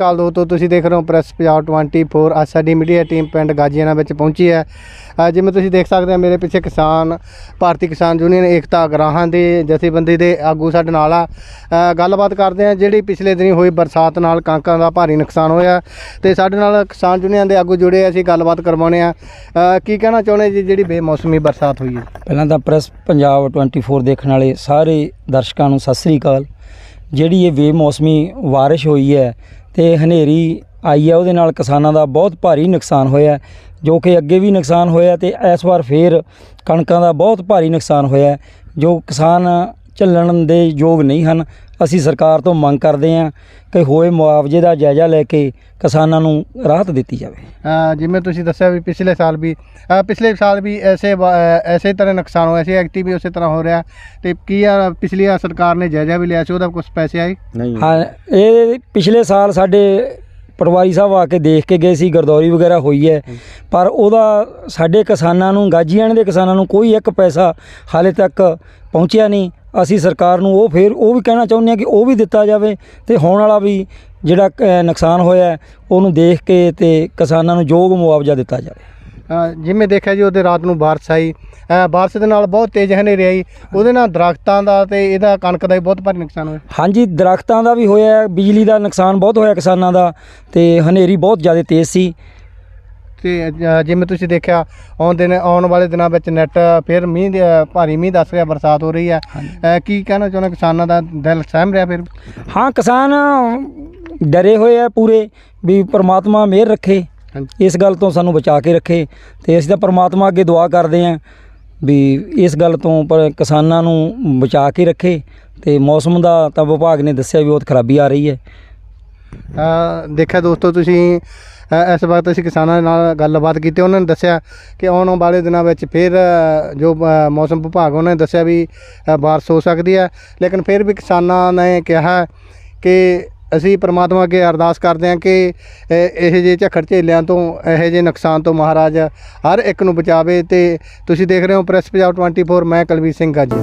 ਅਕਾਲ ਦੋਸਤੋ ਤੁਸੀਂ ਦੇਖ ਰਹੇ ਹੋ ਪ੍ਰੈਸ ਪੰਜਾਬ 24 ਅੱਜ ਸਾਡੀ ਮੀਡੀਆ ਟੀਮ ਪਿੰਡ ਗਾਜੀਆਣਾ ਵਿੱਚ ਪਹੁੰਚੀ ਹੈ। ਜਿਵੇਂ ਤੁਸੀਂ ਦੇਖ ਸਕਦੇ ਹੋ, ਮੇਰੇ ਪਿੱਛੇ ਕਿਸਾਨ, ਭਾਰਤੀ ਕਿਸਾਨ ਯੂਨੀਅਨ ਏਕਤਾ ਅਗਰਾਹਾਂ ਦੇ ਜਥੇਬੰਦੀ ਦੇ ਆਗੂ ਸਾਡੇ ਨਾਲ ਆ। ਗੱਲਬਾਤ ਕਰਦੇ ਆ ਜਿਹੜੀ ਪਿਛਲੇ ਦਿਨੀ ਹੋਈ ਬਰਸਾਤ ਨਾਲ ਕਣਕਾਂ ਦਾ ਭਾਰੀ ਨੁਕਸਾਨ ਹੋਇਆ ਤੇ ਸਾਡੇ ਨਾਲ ਕਿਸਾਨ ਯੂਨੀਅਨ ਦੇ ਆਗੂ ਜੁੜੇ ਅਸੀਂ ਗੱਲਬਾਤ ਕਰਵਾਉਣੇ ਆ ਕੀ ਕਹਿਣਾ ਚਾਹੁੰਦੇ ਜੀ, ਜਿਹੜੀ ਬੇਮੌਸਮੀ ਬਰਸਾਤ ਹੋਈ ਹੈ? ਪਹਿਲਾਂ ਤਾਂ ਪ੍ਰੈਸ ਪੰਜਾਬ 24 ਦੇਖਣ ਵਾਲੇ ਸਾਰੇ ਦਰਸ਼ਕਾਂ ਨੂੰ ਸਤਿ ਸ੍ਰੀ ਅਕਾਲ। ਜਿਹੜੀ ਇਹ ਬੇਮੌਸਮੀ ਬਾਰਿਸ਼ ਹੋਈ ਹੈ ਤੇ ਹਨੇਰੀ ਆਈ ਹੈ, ਉਹਦੇ ਨਾਲ ਕਿਸਾਨਾਂ ਦਾ ਬਹੁਤ ਭਾਰੀ ਨੁਕਸਾਨ ਹੋਇਆ ਜੋ ਕਿ ਅੱਗੇ ਵੀ ਨੁਕਸਾਨ ਹੋਇਆ ਤੇ ਇਸ ਵਾਰ ਫੇਰ ਕਣਕਾਂ ਦਾ ਬਹੁਤ ਭਾਰੀ ਨੁਕਸਾਨ ਹੋਇਆ ਜੋ ਕਿਸਾਨ ਝੱਲਣ ਦੇ ਯੋਗ ਨਹੀਂ ਹਨ। ਅਸੀਂ ਸਰਕਾਰ ਤੋਂ ਮੰਗ ਕਰਦੇ ਹਾਂ ਕਿ ਹੋਏ ਮੁਆਵਜ਼ੇ ਦਾ ਜਾਇਜ਼ਾ ਲੈ ਕੇ ਕਿਸਾਨਾਂ ਨੂੰ ਰਾਹਤ ਦਿੱਤੀ ਜਾਵੇ। ਜਿਵੇਂ ਤੁਸੀਂ ਦੱਸਿਆ ਵੀ ਪਿਛਲੇ ਸਾਲ ਵੀ ਪਿਛਲੇ ਸਾਲ ਵੀ ਐਸੇ ਐਸੇ ਤਰ੍ਹਾਂ ਨੁਕਸਾਨ ਹੋਇਆ ਸੀ ਐਕਟਿਵ ਵੀ ਉਸੇ ਤਰ੍ਹਾਂ ਹੋ ਰਿਹਾ। ਤੇ ਕੀ ਆ ਪਿਛਲੀ ਵਾਰ ਸਰਕਾਰ ਨੇ ਜਾਇਜ਼ਾ ਵੀ ਲਿਆ ਸੀ ਉਹਦਾ ਕੁਝ ਪੈਸੇ ਆਏ? ਹਾਂ ਇਹ ਪਿਛਲੇ ਸਾਲ ਸਾਡੇ ਪਟਵਾਰੀ ਸਾਹਿਬ ਆ ਕੇ ਦੇਖ ਕੇ ਗਏ ਸੀ ਗਰਦੌਰੀ ਵਗੈਰਾ ਹੋਈ ਹੈ। ਪਰ ਉਹਦਾ ਸਾਡੇ ਕਿਸਾਨਾਂ ਨੂੰ ਗਾਜੀਆਣੇ ਦੇ ਕਿਸਾਨਾਂ ਨੂੰ ਕੋਈ ਇੱਕ ਪੈਸਾ ਹਾਲੇ ਤੱਕ ਪਹੁੰਚਿਆ ਨਹੀਂ। ਅਸੀਂ ਸਰਕਾਰ ਨੂੰ ਉਹ ਫੇਰ ਉਹ ਵੀ ਕਹਿਣਾ ਚਾਹੁੰਦੇ ਹਾਂ ਕਿ ਉਹ ਵੀ ਦਿੱਤਾ ਜਾਵੇ ਤੇ ਹੋਣ ਵਾਲਾ ਵੀ ਜਿਹੜਾ ਨੁਕਸਾਨ ਹੋਇਆ ਉਹਨੂੰ ਦੇਖ ਕੇ ਤੇ ਕਿਸਾਨਾਂ ਨੂੰ ਯੋਗ ਮੁਆਵਜ਼ਾ ਦਿੱਤਾ ਜਾਵੇ। ਜਿਵੇਂ ਦੇਖਿਆ ਜੀ ਉਹਦੇ ਰਾਤ ਨੂੰ ਬਾਰਿਸ਼ ਆਈ। ਬਾਰਿਸ਼ ਦੇ ਨਾਲ ਬਹੁਤ ਤੇਜ਼ ਹਨੇਰੀ ਆਈ। ਉਹਦੇ ਨਾਲ ਦਰਖਤਾਂ ਦਾ ਤੇ ਇਹਦਾ ਕਣਕ ਦਾ ਵੀ ਬਹੁਤ ਭਾਰੀ ਨੁਕਸਾਨ ਹੋਇਆ। ਹਾਂਜੀ ਦਰਖਤਾਂ ਦਾ ਵੀ ਹੋਇਆ ਬਿਜਲੀ ਦਾ ਨੁਕਸਾਨ ਬਹੁਤ ਹੋਇਆ ਕਿਸਾਨਾਂ ਦਾ ਤੇ ਹਨੇਰੀ ਬਹੁਤ ਜ਼ਿਆਦਾ ਤੇਜ਼ ਸੀ। ਤੇ ਅ, ਜਿਵੇਂ ਤੁਸੀਂ ਦੇਖਿਆ ਆਉਣ ਦਿਨ ਆਉਣ ਵਾਲੇ ਦਿਨਾਂ ਵਿੱਚ ਨੈਟ ਫਿਰ ਮੀਂਹ ਦੇ- ਅ, ਭਾਰੀ ਮੀਂਹ ਦੱਸ ਰਿਹਾ ਬਰਸਾਤ ਹੋ ਰਹੀ ਹੈ। ਅ, ਕੀ ਕਹਿਣਾ ਚਾਹੁੰਦੇ ਕਿਸਾਨਾਂ ਦਾ ਦਿਲ ਸਹਿਮ ਰਿਹਾ ਫਿਰ? ਹਾਂ ਕਿਸਾਨ ਡਰੇ ਹੋਏ ਆ ਪੂਰੇ ਵੀ ਪ੍ਰਮਾਤਮਾ ਮਿਹਰ ਰੱਖੇ ਹਾਂਜੀ। ਇਸ ਗੱਲ ਤੋਂ ਸਾਨੂੰ ਬਚਾ ਕੇ ਰੱਖੇ ਤੇ ਅਸੀਂ ਤਾਂ ਪ੍ਰਮਾਤਮਾ ਅੱਗੇ ਦੁਆ ਕਰਦੇ ਆਂ ਵੀ ਇਸ ਗੱਲ ਤੋਂ ਪਰ ਕਿਸਾਨਾਂ ਨੂੰ ਬਚਾ ਕੇ ਰੱਖੇ ਤੇ ਮੌਸਮ ਦਾ ਤਾਂ ਵਿਭਾਗ ਨੇ ਦੱਸਿਆ ਵੀ ਬਹੁਤ ਖਰਾਬੀ ਆ ਰਹੀ ਹੈ। ਅ, ਦੇਖਿਆ ਦੋਸਤੋ ਤੁਸੀਂ ਇਸ ਵਕਤ ਅਸੀਂ ਕਿਸਾਨਾਂ ਦੇ ਨਾਲ ਗੱਲਬਾਤ ਕੀਤੀ। ਉਹਨਾਂ ਨੇ ਦੱਸਿਆ ਕਿ ਆਉਣ ਵਾਲੇ ਦਿਨਾਂ ਵਿੱਚ ਫਿਰ ਜੋ ਮੌਸਮ ਵਿਭਾਗ ਉਹਨਾਂ ਨੇ ਦੱਸਿਆ ਵੀ ਬਾਰਿਸ਼ ਹੋ ਸਕਦੀ ਹੈ। ਲੇਕਿਨ ਫਿਰ ਵੀ ਕਿਸਾਨਾਂ ਨੇ ਕਿਹਾ ਕਿ ਅਸੀਂ ਪ੍ਰਮਾਤਮਾ ਅੱਗੇ ਅਰਦਾਸ ਕਰਦੇ ਹਾਂ ਕਿ ਅ, ਇਹੋ ਜਿਹੇ ਝੱਖੜ ਝੇਲਿਆਂ ਤੋਂ ਇਹੋ ਜਿਹੇ ਨੁਕਸਾਨ ਤੋਂ ਮਹਾਰਾਜ ਹਰ ਇੱਕ ਨੂੰ ਬਚਾਵੇ। ਤੇ ਤੁਸੀਂ ਦੇਖ ਰਹੇ ਹੋ ਪ੍ਰੈਸ ਪੰਜਾਬ 24 ਮੈਂ ਕੁਲਵੀਰ ਸਿੰਘ ਗਾਜੀ